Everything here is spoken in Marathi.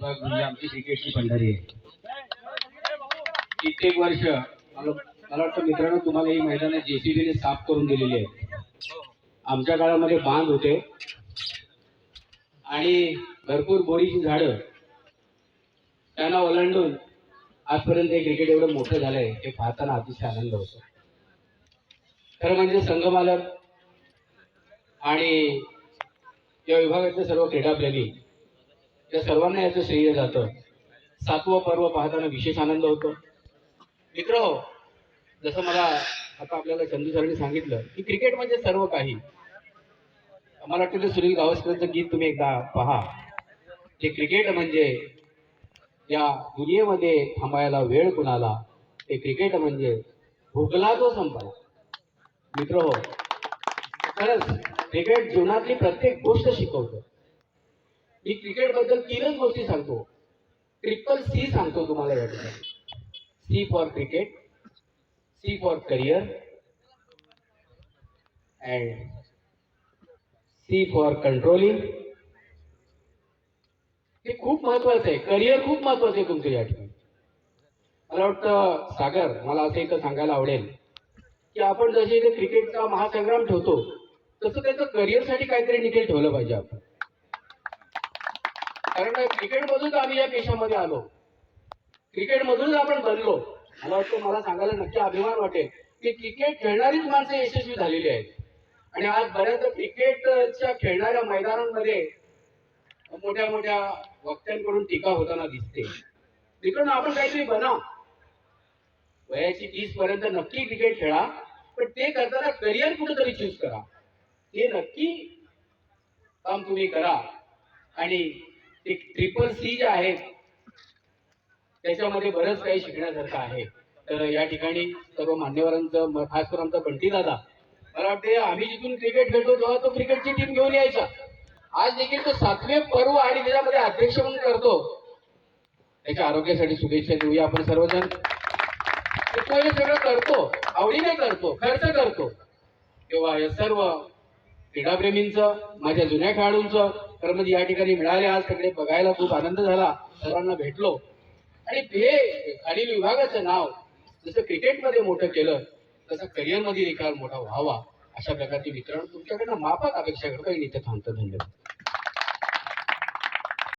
विभाग म्हणजे आमची क्रिकेटची पंढरी आहे. कित्येक वर्ष मला वाटतं मित्रांनो तुम्हाला ही मैदानं जेसीबीने साफ करून दिलेली आहेत. आमच्या काळामध्ये बांध होते. आणि भरपूर बोरीची झाडं त्यांना ओलांडून आजपर्यंत हे क्रिकेट एवढं मोठं झालंय हे पाहताना अतिशय आनंद होतो. खरं म्हणजे संघमालक आणि या विभागातले सर्व क्रीडाप्रेमी त्या सर्वांना याचं श्रेय जातं. सातवं पर्व पाहताना विशेष आनंद होतो. मित्र हो जसं मला आता आपल्याला चंदू सरांनी सांगितलं की क्रिकेट म्हणजे सर्व काही. मला वाटतं ते सुनील गावस्करांचं गीत तुम्ही एकदा पहा. ते क्रिकेट म्हणजे या दुनियेमध्ये थांबायला वेळ कुणाला ते क्रिकेट म्हणजे भुकला तो संपायला मित्र हो खरंच क्रिकेट जीवनातली प्रत्येक गोष्ट शिकवतं. मी क्रिकेटबद्दल तीनच गोष्टी सांगतो. ट्रिपल सी सांगतो तुम्हाला या ठिकाणी. C for cricket C for career and C for controlling हे खूप महत्वाचं आहे. करिअर खूप महत्वाचं आहे तुमचं या ठिकाणी. मला वाटतं सागर मला असं एक सांगायला आवडेल की आपण जसे इथे क्रिकेटचा महासंग्राम ठेवतो तसं त्याचं करिअरसाठी काहीतरी निकेल ठेवलं पाहिजे आपण. कारण क्रिकेटमधूनच आम्ही या पेशामध्ये आलो. क्रिकेटमधूनच आपण बनलो. मला वाटतं मला सांगायला नक्की अभिमान वाटेल की क्रिकेट खेळणारीच माणसं यशस्वी झालेली आहेत. आणि आज बऱ्याचदा क्रिकेटच्या खेळणाऱ्या मैदानांमध्ये मोठ्या मोठ्या वक्त्यांकडून टीका होताना दिसते. तिकडून आपण काहीतरी बना. वयाची तीस पर्यंत नक्की क्रिकेट खेळा पण ते करताना करिअर कुठेतरी चूज करा. ते नक्की काम तुम्ही करा. आणि ट्रिपल सी जे आहे त्याच्यामध्ये बरंच काही शिकण्यासारखं आहे. तर या ठिकाणी सर्व मान्यवरांचं खास करून आमचा बंटी दादा मला वाटते आम्ही जिथून क्रिकेट खेळतो तेव्हा तो क्रिकेटची टीम घेऊन यायचा. आज देखील तो सातवे पर्व आणि त्याच्यामध्ये अध्यक्ष म्हणून करतो. त्याच्या आरोग्यासाठी शुभेच्छा देऊया आपण सर्वजण. तो हे सगळं करतो. आवडीने करतो खर्च करतो. तेव्हा या सर्व क्रीडाप्रेमींचं माझ्या जुन्या खेळाडूंचं तर म्हणजे या ठिकाणी मिळाले. आज सगळे बघायला खूप आनंद झाला. सर्वांना भेटलो. आणि हे खालील विभागाचं नाव जसं क्रिकेटमध्ये मोठं केलं तसं करिअरमध्ये निकाल मोठा व्हावा अशा प्रकारचे वितरण तुमच्याकडनं माफक अपेक्षा करतो. आणि इथे थांबतो. धन्यवाद.